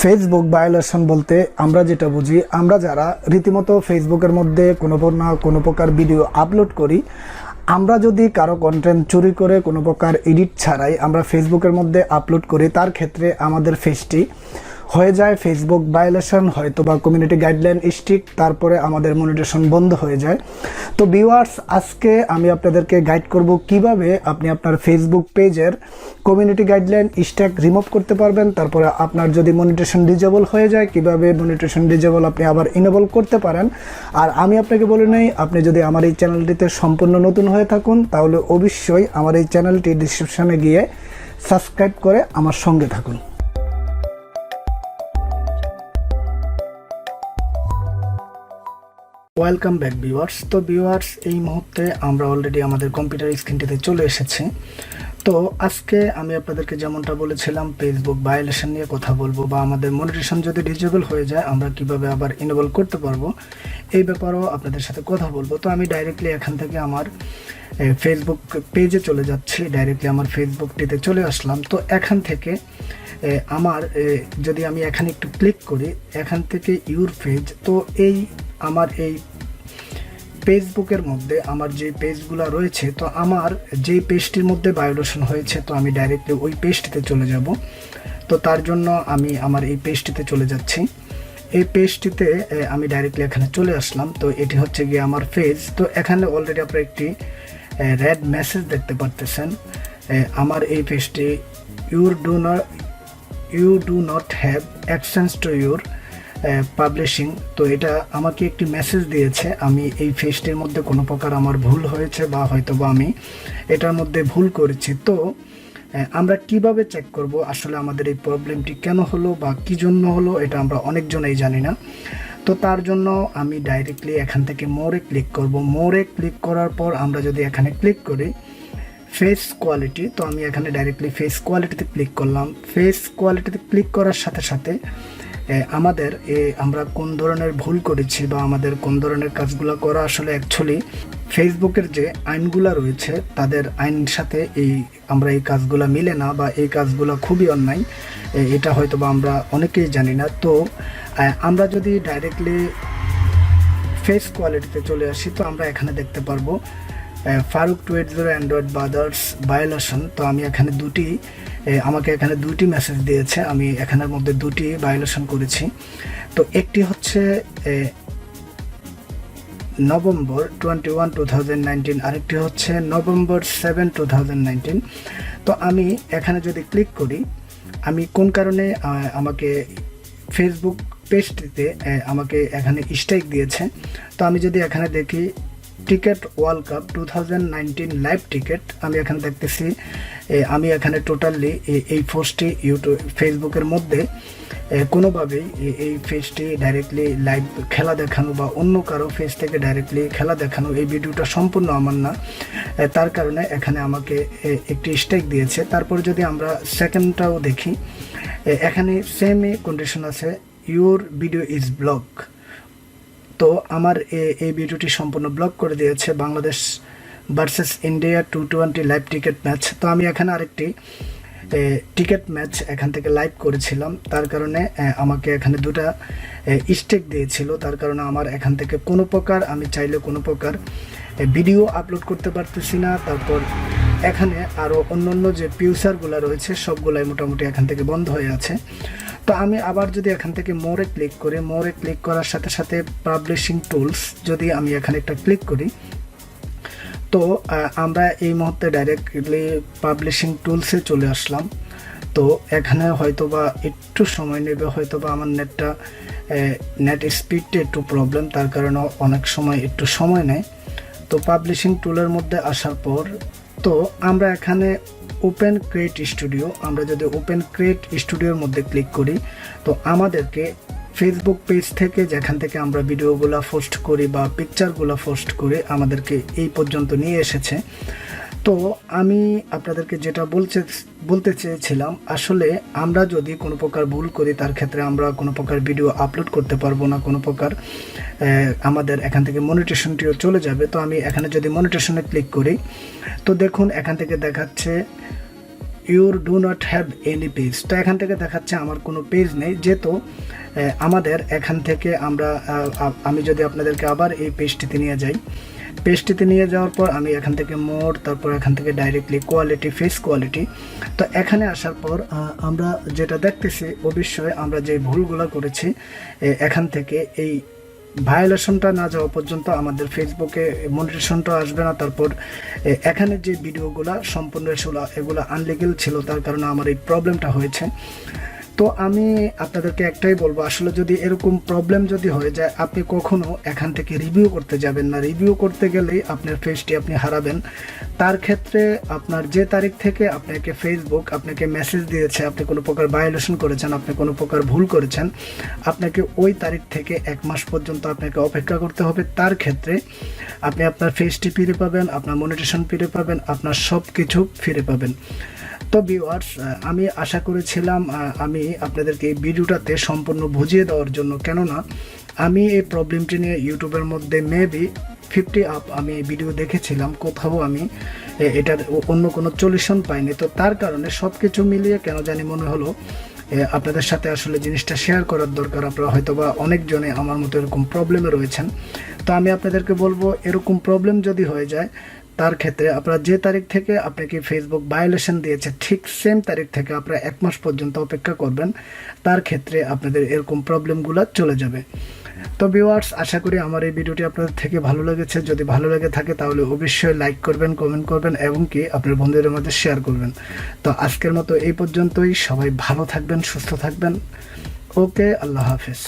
Facebook violation বলতে আমরা যেটা বুঝি, আমরা যারা রীতিমতো ফেসবুকের মধ্যে কোনো না কোনো প্রকার ভিডিও আপলোড করি, আমরা যদি কারও কন্টেন্ট চুরি করে কোনো প্রকার এডিট ছাড়াই আমরা ফেসবুকের মধ্যে আপলোড করি, তার ক্ষেত্রে আমাদের ফেসটি হয়ে যায় ফেসবুক ভায়োলেশন হয়তো বা কমিউনিটি গাইডলাইন স্ট্রিক তারপরে আমাদের মনিটেশন বন্ধ হয়ে যায়। তো ভিউয়ার্স আজকে আমি আপনাদেরকে গাইড করব কীভাবে আপনি আপনার ফেসবুক পেজের কমিউনিটি গাইডলাইন স্ট্যাক রিমুভ করতে পারবেন, তারপরে আপনার যদি মনিটেশন ডিজেবল হয়ে যায়, কীভাবে মনিটেশন ডিজেবল আপনি আবার ইনেবল করতে পারেন। আর আমি আপনাকে বলে নেই, আপনি যদি আমার এই চ্যানেলটিতে সম্পূর্ণ নতুন হয়ে থাকুন, তাহলে অবশ্যই আমার এই চ্যানেলটি ডিসক্রিপশনে গিয়ে সাবস্ক্রাইব করে আমার সঙ্গে থাকুন। ওয়েলকাম ব্যাক ভিউয়ার্স তো ভিউয়ার্স এই মুহূর্তে আমরা অলরেডি আমাদের কম্পিউটার স্ক্রিনটিতে চলে এসেছি। তো আজকে আমি আপনাদেরকে যেমনটা বলেছিলাম ফেসবুক ভায়োলেশন নিয়ে কথা বলব বা আমাদের মনিটেশন যদি ডিজেবল হয়ে যায়, আমরা কীভাবে আবার ইনেবল করতে পারব, এই ব্যাপারেও আপনাদের সাথে কথা বলব। তো আমি ডাইরেক্টলি এখান থেকে আমার ফেসবুক পেজে চলে যাচ্ছি। ডাইরেক্টলি আমার ফেসবুকটিতে চলে আসলাম। তো এখান থেকে আমার যদি আমি এখানে একটু ক্লিক করি, এখান থেকে ইউর পেজ তো এই, আমার এই ফেসবুকের মধ্যে আমার যে পেজগুলো রয়েছে, তো আমার যেই পেজটির মধ্যে বায়োলেশন হয়েছে, তো আমি ডাইরেক্টলি ওই পেজটিতে চলে যাব। তো তার জন্য আমি আমার এই পেজটিতে চলে যাচ্ছি। এই পেজটিতে আমি ডাইরেক্টলি এখানে চলে আসলাম। তো এটি হচ্ছে গিয়ে আমার পেজ তো এখানে অলরেডি আপনারা একটি রেড মেসেজ দেখতে পারতেছেন। আমার এই পেজটি your do not you do not have access to your publishing তো এটা আমাকে একটি মেসেজ দিয়েছে, আমি এই ফেসটির মধ্যে কোনো প্রকার আমার ভুল হয়েছে বা হয়তো বা আমি এটার মধ্যে ভুল করেছি। তো আমরা কীভাবে চেক করব আসলে আমাদের এই প্রবলেমটি কেন হলো বা কি জন্য হলো এটা আমরা অনেকজনেই জানি না। তো তার জন্য আমি ডাইরেক্টলি এখান থেকে মোরে ক্লিক করব। মোরে ক্লিক করার পর আমরা যদি এখানে ক্লিক করি ফেস কোয়ালিটি তো আমি এখানে ডাইরেক্টলি ফেস কোয়ালিটিতে ক্লিক করলাম। ফেস কোয়ালিটিতে ক্লিক করার সাথে সাথে আমাদের আমরা কোন ধরনের ভুল করেছি বা আমাদের কোন ধরনের কাজগুলো করা আসলে অ্যাকচুয়ালি ফেসবুকের যে আইনগুলো রয়েছে, তাদের আইনের সাথে এই, আমরা এই কাজগুলো মিলে না বা এই কাজগুলো খুবই অন্যায় এটা হয়তো বা আমরা অনেকেই জানি না। তো আমরা যদি ডাইরেক্টলি ফেস কোয়ালিটিতে চলে আসি, তো আমরা এখানে দেখতে পারব ফারুক টু এইট জিরো, অ্যান্ড্রয়েড বাদার্স ভায়োলেশন তো আমি এখানে দুটি আমাকে এখানে দুটি মেসেজ দিয়েছে। আমি এখানের মধ্যে দুটি ভায়োলেশন করেছি। তো একটি হচ্ছে November twenty one two thousand nineteen আরেকটি হচ্ছে November seven two thousand nineteen তো আমি এখানে যদি ক্লিক করি, আমি কোন কারণে আমাকে ফেসবুক পেজটিতে আমাকে এখানে স্ট্রাইক দিয়েছে? তো আমি যদি এখানে দেখি ticket world cup two thousand nineteen live ticket. আমি এখানে দেখতেছি আমি এখানে টোটালি এই পোস্টটি ইউটিউব, ফেসবুকের মধ্যে কোনোভাবেই এই ফেজটি ডাইরেক্টলি লাইভ খেলা দেখানো বা অন্য কারও ফেজ থেকে ডাইরেক্টলি খেলা দেখানো, এই ভিডিওটা সম্পূর্ণ আমার না। তার কারণে এখানে আমাকে একটি স্ট্রাইক দিয়েছে। তারপর যদি আমরা সেকেন্ডটাও দেখি এখানে সেমই কন্ডিশন আছে ইউর ভিডিও ইজ ব্লক তো আমার এই ভিডিওটি সম্পূর্ণ ব্লক করে দিয়েছে Bangladesh versus India two twenty live ticket match. তো আমি এখানে আরেকটি টিকিট ম্যাচ এখান থেকে লাইভ করেছিলাম। তার কারণে আমাকে এখানে দুটা স্টেক দিয়েছিল। তার কারণে আমার এখান থেকে কোনো প্রকার, আমি চাইলে কোনো প্রকার ভিডিও আপলোড করতে পারতেছি না। তারপর এখানে আরও অন্য অন্য যে ফিউচারগুলো রয়েছে, সবগুলাই মোটামুটি এখান থেকে বন্ধ হয়ে আছে। তো আমি আবার যদি এখান থেকে মোরে ক্লিক করি, মোরে ক্লিক করার সাথে সাথে পাবলিশিং টুলস যদি আমি এখানে একটা ক্লিক করি, তো আমরা এই মুহূর্তে ডাইরেক্টলি পাবলিশিং টুলসে চলে আসলাম। তো এখানে হয়তো বা একটু সময় নেবে হয়তো বা আমার নেটটা নেট স্পিডটা একটু প্রবলেম তার কারণে অনেক সময় একটু সময় নেয়। তো পাবলিশিং টুলের মধ্যে আসার পর, তো আমরা এখানে ওপেন ক্রিয়েট স্টুডিও আমরা যদি ওপেন ক্রিয়েট স্টুডিওর মধ্যে ক্লিক করি, তো আমাদেরকে ফেসবুক পেজ থেকে, যেখান থেকে আমরা ভিডিওগুলো পোস্ট করি বা পিকচারগুলো পোস্ট করে আমাদেরকে এই পর্যন্ত নিয়ে এসেছে। তো আমি আপনাদেরকে যেটা বলছে, বলতে চেয়েছিলাম, আসলে আমরা যদি কোনো প্রকার ভুল করি, তার ক্ষেত্রে আমরা কোনো প্রকার ভিডিও আপলোড করতে পারব না, কোনো প্রকার। আমাদের এখান থেকে মনিটেশনটিও চলে যাবে। তো আমি এখানে যদি মনিটেশনে ক্লিক করি, তো দেখুন এখান থেকে দেখাচ্ছে your do not have any page তো এখান থেকে দেখাচ্ছে আমার কোনো পেজ নেই। যেহেতু আমাদের এখান থেকে আমরা আমি যদি আপনাদেরকে আবার এই পেজটিতে নিয়ে যাই পেজটিতে নিয়ে যাওয়ার পর আমি এখান থেকে মোড তারপর এখান থেকে ডাইরেক্টলি কোয়ালিটি ফেস কোয়ালিটি তো এখানে আসার পর আমরা যেটা দেখতেছি, অবশ্যই আমরা যে ভুলগুলো করেছি এখান থেকে এই ভায়োলেশনটা না যাওয়া পর্যন্ত আমাদের ফেসবুকে মনিটেশনটা আসবে না। তারপর এখানে যে ভিডিওগুলো সম্পূর্ণ এগুলো আনলিগেল ছিল, তার কারণে আমার এই প্রবলেমটা হয়েছে। তো আমি আপনাদেরকে একটাই বলব, আসলে যদি এরকম প্রবলেম যদি হয়ে যায়, আপনি কখনো এখান থেকে রিভিউ করতে যাবেন না। রিভিউ করতে গেলেই আপনার ফেসটি আপনি হারাবেন। তার ক্ষেত্রে আপনার যে তারিখ থেকে আপনাকে ফেসবুক আপনাকে মেসেজ দিয়েছে, আপনি কোনো প্রকার ভায়োলেশন করেছেন, আপনি কোনো প্রকার ভুল করেছেন, আপনাকে ওই তারিখ থেকে এক মাস পর্যন্ত আপনাকে অপেক্ষা করতে হবে। তার ক্ষেত্রে আপনি আপনার ফেসটি ফিরে পাবেন, আপনার মনিটেশন ফিরে পাবেন, আপনার সব কিছু ফিরে পাবেন। তো ভিউয়ার্স আমি আশা করেছিলাম আমি আপনাদেরকে এই ভিডিওটাতে সম্পূর্ণ বুঝিয়ে দেওয়ার জন্য। কেননা, আমি এই প্রবলেমটি নিয়ে ইউটিউবের মধ্যে মেবি ফিফটি আপ আমি ভিডিও দেখেছিলাম, কোথাও আমি এটার অন্য কোনো সলিউশন পাইনি। তো তার কারণে সব কিছু মিলিয়ে কেন জানি মনে হলো আপনাদের সাথে আসলে জিনিসটা শেয়ার করার দরকার। আপনারা হয়তো বা অনেকজনে আমার মতো এরকম প্রবলেমে রয়েছেন। তো আমি আপনাদেরকে বলব, এরকম প্রবলেম যদি হয়ে যায় তার ক্ষেত্রে আপনারা যে তারিখ থেকে আপনাকে ফেসবুক ভায়োলেশন দিয়েছে, ঠিক সেম তারিখ থেকে আপনারা এক মাস পর্যন্ত অপেক্ষা করবেন, তার ক্ষেত্রে আপনাদের এরকম প্রবলেমগুলো চলে যাবে। তো ভিউয়ার্স আশা করি আমার এই ভিডিওটি আপনাদের থেকে ভালো লেগেছে। যদি ভালো লেগে থাকে তাহলে অবশ্যই লাইক করবেন কমেন্ট করবেন এবং কি আপনার বন্ধুদের মধ্যে শেয়ার করবেন। তো আজকের মতো এই পর্যন্তই। সবাই ভালো থাকবেন, সুস্থ থাকবেন। ওকে আল্লাহ হাফেজ।